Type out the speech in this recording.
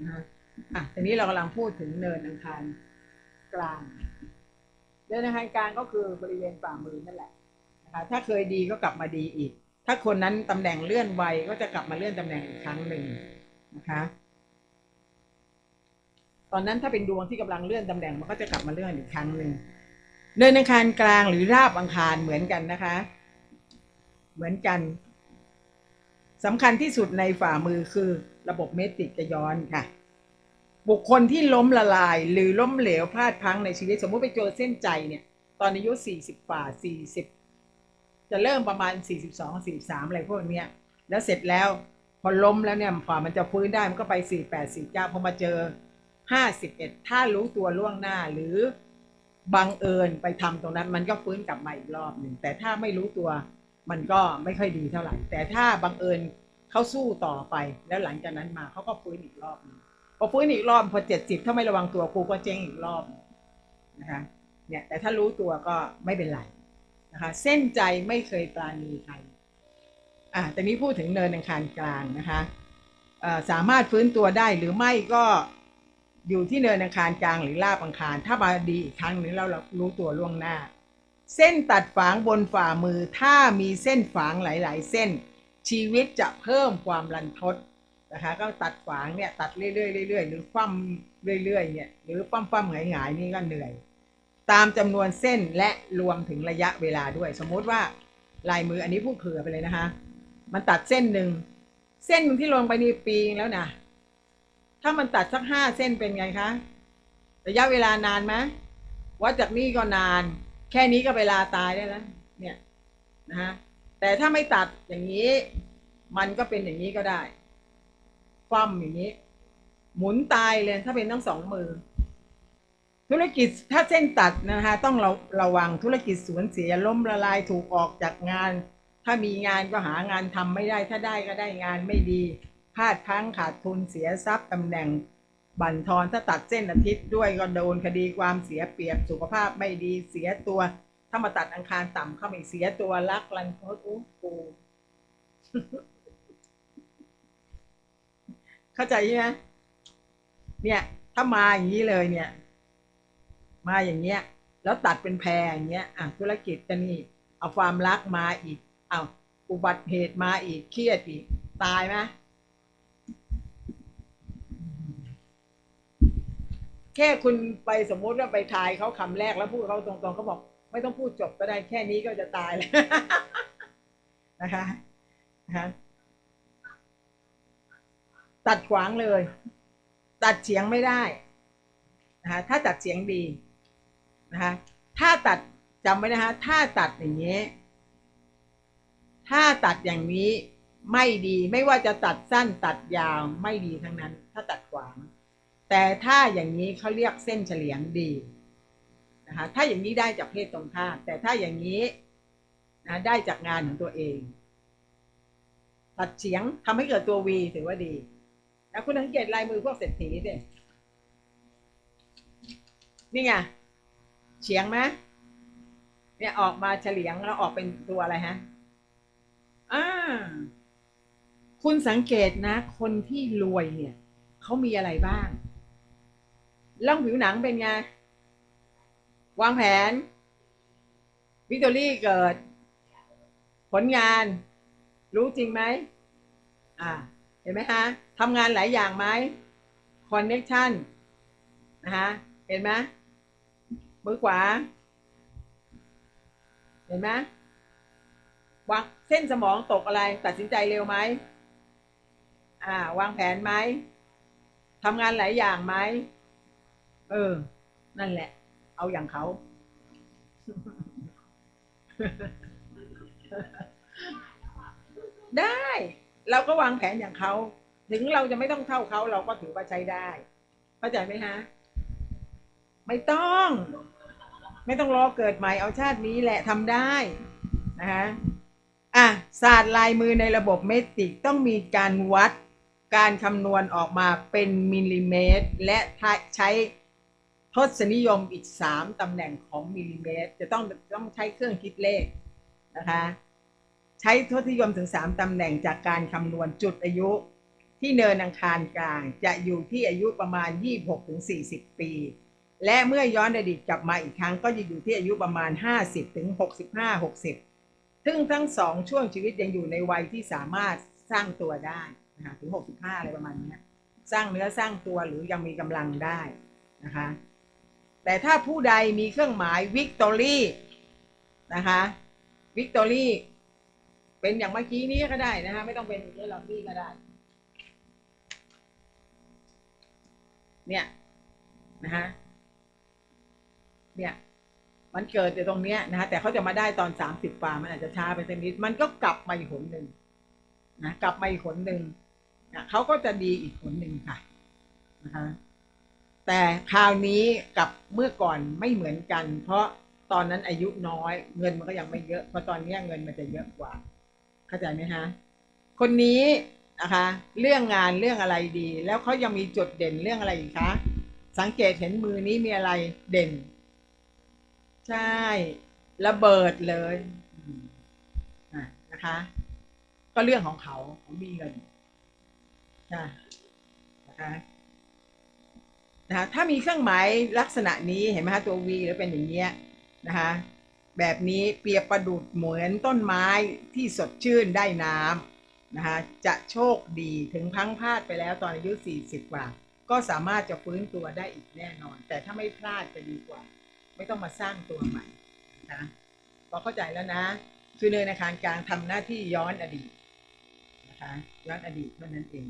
นะฮะอะทีนี้เรากำลังพูดถึงเนินอังคารกลางเนินอังคารกลางก็คือบริเวณฝ่ามือนั่นแหละนะคะถ้าเคยดีก็กลับมาดีอีก ถ้าคนนั้นตำแหน่งเลื่อนไวก็จะกลับมาเลื่อนตำแหน่งอีกครั้งหนึ่งนะคะตอนนั้นถ้าเป็นดวงที่กำลังเลื่อนตำแหน่งมันก็จะกลับมาเลื่อนอีกครั้งหนึ่งเนินอังคารกลางหรือราบอังคารเหมือนกันนะคะ เหมือนกัน สำคัญที่สุดในฝ่ามือคือระบบเมติกจะย้อนค่ะ บุคคลที่ล้มละลายหรือล้มเหลวพลาดพลั้งในชีวิต สมมติไปเจอเส้นใจเนี่ย ตอนอายุ 40กว่า40 จะเริ่มประมาณ 42 43 อะไรพวกเนี้ย แล้วเสร็จแล้วพอล้มแล้วเนี่ยฝ่ามันจะฟื้นได้มันก็ไป 48 49พอมาเจอ 51 ถ้ารู้ตัวล่วงหน้าหรือบังเอิญไปทำตรงนั้นมันก็ฟื้นกลับมาอีกรอบหนึ่งแต่ถ้าไม่รู้ตัว มันก็ไม่ค่อยดีเท่าไหร่ แต่ถ้าบังเอิญเขาสู้ต่อไปแล้วหลังจากนั้นมาเขาก็ฟื้นอีกรอบหนึ่งพอฟื้นอีกรอบพอเจ็ดสิบถ้าไม่ระวังตัวครูก็เจ๊งอีกรอบนะคะเนี่ยแต่ถ้ารู้ตัวก็ไม่เป็นไรนะคะเส้นใจไม่เคยปราณีใครอะแต่นี้พูดถึงเนินอังคารกลางนะคะสามารถฟื้นตัวได้หรือไม่ก็อยู่ที่เนินอังคารกลางหรือลาบอังคาร ถ้ามาดีอีกครั้งหนึงแล้วเรารู้ตัวล่วงหน้า เส้นตัดฝางบนฝ่ามือ ถ้ามีเส้นฝางหลาย ๆ เส้น ชีวิตจะเพิ่มความรันทดนะคะก็ตัดฝางเนี่ยตัดเรื่อยๆเรื่อยๆหรือคว่ำเรื่อยๆเนี่ยหรือปั้มปั้มๆหงายๆนี่ก็เหนื่อย ตามจำนวนเส้นและรวมถึงระยะเวลาด้วย สมมุติว่าลายมืออันนี้พูดเผื่อไปเลยนะคะ มันตัดเส้นหนึ่งเส้นนึงที่ลงไปนี่ปีงแล้วนะถ้ามันตัดสักห้าเส้นเป็นไงคะระยะเวลานานไหมวัดจากนี่ก็นาน แค่นี้ก็เวลาตายได้แล้วเนี่ยนะฮะแต่ถ้าไม่ตัดอย่างนี้ มันก็เป็นอย่างนี้ก็ได้ คว่ำอย่างนี้ หมุนตายเลยถ้าเป็นทั้งสองมือ ธุรกิจถ้าเส้นตัดนะคะต้องระระวังธุรกิจสูญเสียล้มละลายถูกออกจากงาน ถ้ามีงานก็หางานทำไม่ได้ ถ้าได้ก็ได้งานไม่ดีพลาดพังขาดทุนเสียทรัพย์ตำแหน่ง บั่นทอนถ้าตัดเส้นอาทิตย์ด้วยก็โดนคดีความเสียเปรียบสุขภาพไม่ดีเสียตัว ถ้ามาตัดอังคารต่ำเข้ามาเสียตัวรักรันทดอู้ปูเข้าใจใช่ไหมเนี่ย ถ้ามาอย่างนี้เลยเนี่ย มาอย่างเงี้ย แล้วตัดเป็นแพรอย่างเงี้ยอะธุรกิจจะนี่ เอาความรักมาอีก เอาอุบัติเหตุมาอีกเครียดอีก ตายไหม แค่คุณไปสมมุติว่าไปทายเขาคำแรกแล้วพูดเขาตรงๆเขาบอก ไม่ต้องพูดจบก็ได้แค่นี้ก็จะตายแล้วนะคะนะคะตัดขวางเลย ตัดเฉียงไม่ได้นะคะถ้าตัดเสียงดีนะคะถ้าตัดจำไว้นะคะถ้าตัดอย่างนี้ ถ้าตัดอย่างนี้ไม่ดีไม่ว่าจะตัดสั้นตัดยาวไม่ดีทั้งนั้น ถ้าตัด แต่ถ้าอย่างนี้เขาเรียกเส้นเฉลียงดีนะคะถ้าอย่างนี้ได้จากเพศตรงข้ามแต่ถ้าอย่างนี้นะได้จากงานของตัวเอง ตัดเฉียงทำให้เกิดตัววีถือว่าดีแล้วคุณสังเกตลายมือพวกเศรษฐีดินี่ไงเฉียงไหมเนี่ยออกมาเฉลียงแล้วออกเป็นตัวอะไรฮะอ่าคุณสังเกตนะ คนที่รวยเนี่ย เขามีอะไรบ้าง ล่องผิวหนังเป็นไง วางแผน วิกตอรี่เกิด ผลงาน รู้จริงไหม อ่า เห็นไหมฮะทำงานหลายอย่างไหมคอนเน็ชันนะฮะ เห็นไหมมือขวา เห็นไหมวางเส้นสมองตกอะไร ตัดสินใจเร็วไหมอ่า วางแผนไหมทำงานหลายอย่างไหม เออ นั่นแหละ เอาอย่างเขา ได้ เราก็วางแผนอย่างเขา ถึงเราจะไม่ต้องเท่าเขา เราก็ถือว่าใช้ได้ เข้าใจไหมฮะ ไม่ต้อง ไม่ต้องรอเกิดใหม่เอาชาตินี้แหละทำได้นะฮะอะศาสตร์ลายมือในระบบเมตริกต้องมีการวัดการคำนวณออกมาเป็นมิลลิเมตร และใช้ท ศนิยมอีกสามตำแหน่งของมิลลิเมตร จะต้องต้องใช้เครื่องคิดเลขนะคะ ใช้ทศนิยมถึงสามตำแหน่งจากการคำนวณจุดอายุที่เนินอังคารกลาง จะอยู่ที่อายุประมาณ 26ถึง40 ปี และเมื่อย้อนอดีตกลับมาอีกครั้งก็จะอยู่ที่อายุประมาณ 50ถึง65 60 ซึ่งทั้งสองช่วงชีวิตยังอยู่ในวัยที่สามารถสร้างตัวได้นะคะถึง 65 อะไรประมาณนี้ สร้างเนื้อสร้างตัวหรือยังมีกำลังได้นะคะ แต่ถ้าผู้ใดมีเครื่องหมายวิกตอรี่นะคะวิกตอรี่เป็นอย่างเมื่อกี้นี้ก็ได้นะคะไม่ต้องเป็นเรื่องลอรี่ก็ได้ เนี่ยนะฮะเนี่ยมันเกิดอยู่ตรงเนี้ยนะฮะแต่เขาจะมาได้ตอนสามสิบกว่ามันอาจจะช้าไปสักนิดมันก็กลับมาอีกหนหนึ่งนะกลับมาอีกหนหนึ่งนะเขาก็จะดีอีกหนหนึ่งค่ะนะคะ แต่คราวนี้กับเมื่อก่อนไม่เหมือนกัน เพราะตอนนั้นอายุน้อย เงินมันก็ยังไม่เยอะเพราะตอนนี้เงินมันจะเยอะกว่า เข้าใจไหมฮะคนนี้นะคะ เรื่องงานเรื่องอะไรดี แล้วเขายังมีจุดเด่นเรื่องอะไรอีกคะสังเกตเห็นมือนี้มีอะไรเด่น ใช่ระเบิดเลยอืมอะนะคะ ก็เรื่องของเขาเขามีเงินใช่นะคะ นะคะถ้ามีเครื่องหมายลักษณะนี้เห็นไหมคะตัว V แล้วเป็นอย่างเงี้ยนะคะแบบนี้เปรียบประดุดเหมือนต้นไม้ที่สดชื่นได้น้ำนะคะจะโชคดีถึงพังพลาดไปแล้วตอนอายุ 40 กว่า ก็สามารถจะฟื้นตัวได้อีกแน่นอน แต่ถ้าไม่พลาดจะดีกว่า ไม่ต้องมาสร้างตัวใหม่นะคะพอเข้าใจแล้วนะคือเนินอาคารกลางทำหน้าที่ย้อนอดีตนะคะย้อนอดีตเท่านั้นเอง